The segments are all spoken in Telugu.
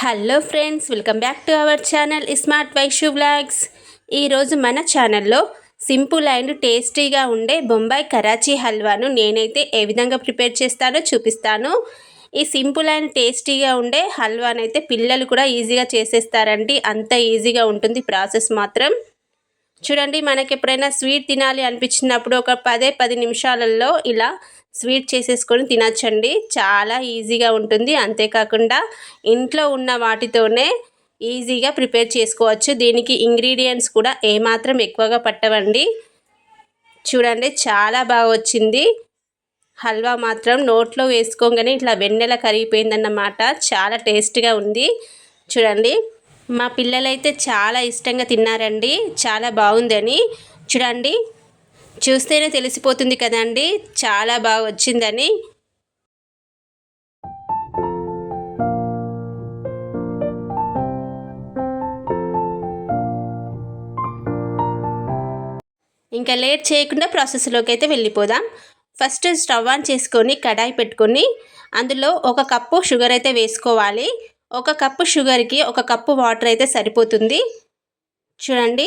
Hello friends welcome back to our channel smart Vaishu blogs ఈరోజు మన ఛానల్లో సింపుల్ అండ్ టేస్టీగా ఉండే బొంబాయి కరాచీ హల్వాను నేనైతే ఏ విధంగా ప్రిపేర్ చేస్తానో చూపిస్తాను. ఈ సింపుల్ అండ్ టేస్టీగా ఉండే హల్వానైతే పిల్లలు కూడా ఈజీగా చేసేస్తారండి. అంత ఈజీగా ఉంటుంది ప్రాసెస్ మాత్రం. చూడండి మనకి ఎప్పుడైనా స్వీట్ తినాలి అనిపించినప్పుడు ఒక పదే పది నిమిషాలలో ఇలా స్వీట్ చేసేసుకొని తినచ్చండి. చాలా ఈజీగా ఉంటుంది. అంతేకాకుండా ఇంట్లో ఉన్న వాటితోనే ఈజీగా ప్రిపేర్ చేసుకోవచ్చు. దీనికి ఇంగ్రీడియంట్స్ కూడా ఏమాత్రం ఎక్కువగా పట్టవండి. చూడండి చాలా బాగా వచ్చింది. హల్వా మాత్రం నోట్లో వేసుకోగానే ఇట్లా వెన్నెల కరిగిపోయిందన్నమాట. చాలా టేస్ట్గా ఉంది. చూడండి. మా పిల్లలైతే చాలా ఇష్టంగా తిన్నారండి. చాలా బాగుందని. చూడండి. చూస్తేనే తెలిసిపోతుంది కదండి. చాలా బాగా వచ్చిందని. ఇంకా లేట్ చేయకుండా ప్రాసెస్లోకి అయితే వెళ్ళిపోదాం. ఫస్ట్ స్టవ్ ఆన్ చేసుకొని కడాయి పెట్టుకొని అందులో ఒక కప్పు షుగర్ అయితే వేసుకోవాలి. ఒక కప్పు షుగర్కి ఒక కప్పు వాటర్ అయితే సరిపోతుంది. చూడండి.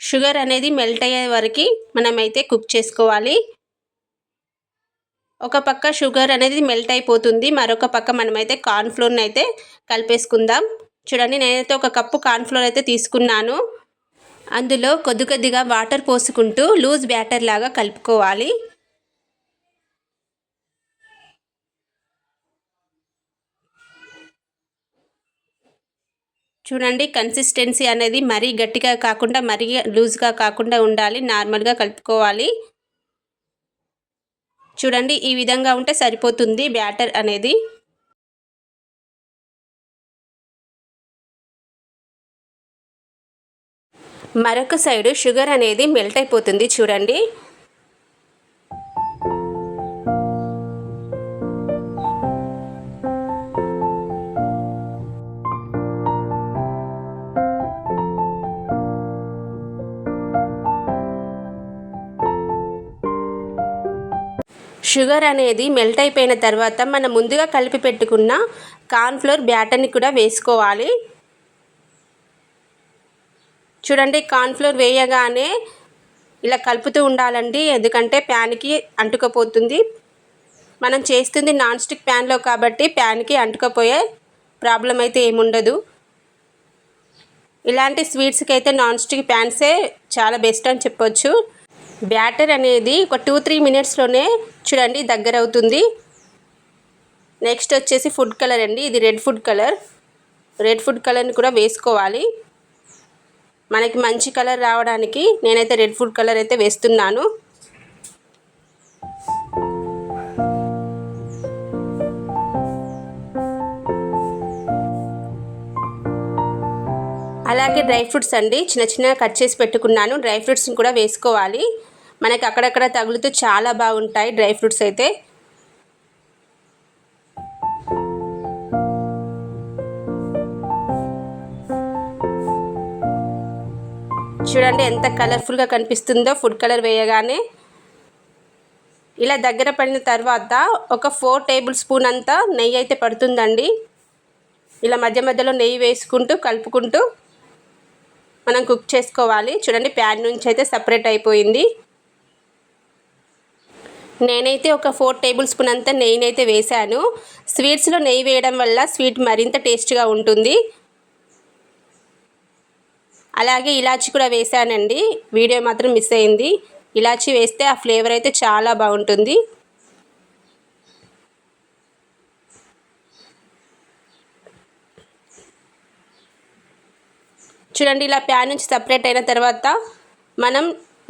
షుగర్ అనేది మెల్ట్ అయ్యే వరకు మనమైతే కుక్ చేసుకోవాలి. ఒక పక్క షుగర్ అనేది మెల్ట్ అయిపోతుంది. మరొక పక్క మనమైతే కార్న్ఫ్లోర్ని అయితే కలిపేసుకుందాం. చూడండి నేనైతే ఒక కప్పు కార్న్ఫ్లోర్ అయితే తీసుకున్నాను. అందులో కొద్ది కొద్దిగా వాటర్ పోసుకుంటూ లూజ్ బ్యాటర్ లాగా కలుపుకోవాలి. చూడండి కన్సిస్టెన్సీ అనేది మరీ గట్టిగా కాకుండా మరీ లూజ్గా కాకుండా ఉండాలి నార్మల్గా కలుపుకోవాలి. చూడండి ఈ విధంగా ఉంటే సరిపోతుంది బ్యాటర్ అనేది. మరొక సైడు షుగర్ అనేది మెల్ట్ అయిపోతుంది చూడండి. షుగర్ అనేది మెల్ట్ అయిపోయిన తర్వాత మనం ముందుగా కలిపి పెట్టుకున్న కార్న్ఫ్లోర్ బ్యాటర్ని కూడా వేసుకోవాలి. చూడండి కార్న్ఫ్లోర్ వేయగానే ఇలా కలుపుతూ ఉండాలండి ఎందుకంటే ప్యాన్కి అంటుకపోతుంది. మనం చేస్తుంది నాన్ స్టిక్ ప్యాన్లో కాబట్టి ప్యాన్కి అంటుకపోయే ప్రాబ్లం అయితే ఏముండదు. ఇలాంటి స్వీట్స్కి అయితే నాన్ స్టిక్ ప్యాన్సే చాలా బెస్ట్ అని చెప్పొచ్చు. బ్యాటర్ అనేది ఒక టూ త్రీ మినిట్స్లోనే చూడండి దగ్గర అవుతుంది. నెక్స్ట్ వచ్చేసి ఫుడ్ కలర్ అండి. ఇది red food colour red food కలర్ని కూడా వేసుకోవాలి. మనకి మంచి కలర్ రావడానికి నేనైతే రెడ్ ఫుడ్ కలర్ అయితే వేస్తున్నాను. అలాగే డ్రై ఫ్రూట్స్ అండి. చిన్న చిన్నగా కట్ చేసి పెట్టుకున్నాను. డ్రై ఫ్రూట్స్ని కూడా వేసుకోవాలి. మనకి అక్కడక్కడ తగులుతూ చాలా బాగుంటాయి డ్రై ఫ్రూట్స్ అయితే. చూడండి ఎంత కలర్ఫుల్గా కనిపిస్తుందో ఫుడ్ కలర్ వేయగానే. ఇలా దగ్గర పడిన తర్వాత ఒక ఫోర్ టేబుల్ స్పూన్ అంతా నెయ్యి అయితే పడుతుందండి. ఇలా మధ్య మధ్యలో నెయ్యి వేసుకుంటూ కలుపుకుంటూ మనం కుక్ చేసుకోవాలి. చూడండి ప్యాన్ నుంచి అయితే సపరేట్ అయిపోయింది. నేనైతే ఒక ఫోర్ టేబుల్ స్పూన్ అంతా నెయ్యినైతే వేశాను. స్వీట్స్లో నెయ్యి వేయడం వల్ల స్వీట్ మరింత టేస్ట్గా ఉంటుంది. అలాగే ఇలాచి కూడా వేసానండి వీడియో మాత్రం మిస్ అయింది. ఇలాచి వేస్తే ఆ ఫ్లేవర్ అయితే చాలా బాగుంటుంది. చూడండి ఇలా ప్యాన్ నుంచి సపరేట్ అయిన తర్వాత మనం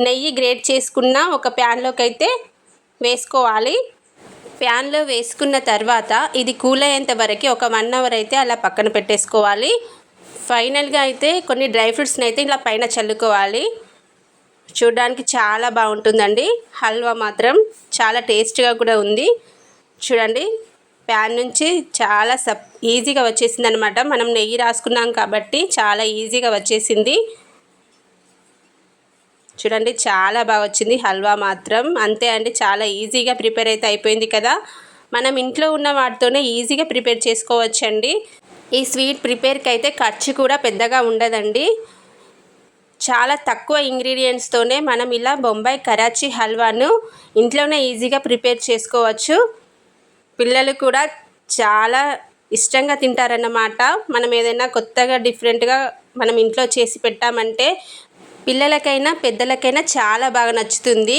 నెయ్యి గ్రేట్ చేసుకున్న ఒక ప్యాన్లోకి అయితే వేసుకోవాలి. ప్యాన్లో వేసుకున్న తర్వాత ఇది కూల్ అయ్యేంత వరకు ఒక వన్ అవర్ అయితే అలా పక్కన పెట్టేసుకోవాలి. ఫైనల్గా అయితే కొన్ని డ్రై ఫ్రూట్స్ని అయితే ఇలా పైన చల్లుకోవాలి. చూడడానికి చాలా బాగుంటుందండి. హల్వా మాత్రం చాలా టేస్ట్గా కూడా ఉంది. చూడండి ప్యాన్ నుంచి చాలా సప్ ఈజీగా వచ్చేసింది అనమాట మనం నెయ్యి రాసుకున్నాం కాబట్టి చాలా ఈజీగా వచ్చేసింది. చూడండి చాలా బాగా వచ్చింది హల్వా మాత్రం. అంతే అండి చాలా ఈజీగా ప్రిపేర్ అయితే అయిపోయింది కదా. మనం ఇంట్లో ఉన్న వాటితోనే ఈజీగా ప్రిపేర్ చేసుకోవచ్చండి. ఈ స్వీట్ ప్రిపేర్కి అయితే ఖర్చు కూడా పెద్దగా ఉండదండి. చాలా తక్కువ ఇంగ్రీడియంట్స్తోనే మనం ఇలా బొంబాయి కరాచీ హల్వాను ఇంట్లోనే ఈజీగా ప్రిపేర్ చేసుకోవచ్చు. పిల్లలు కూడా చాలా ఇష్టంగా తింటారన్నమాట. మనం ఏదైనా కొత్తగా డిఫరెంట్గా మనం ఇంట్లో చేసి పెట్టామంటే పిల్లలకైనా పెద్దలకైనా చాలా బాగా నచ్చుతుంది.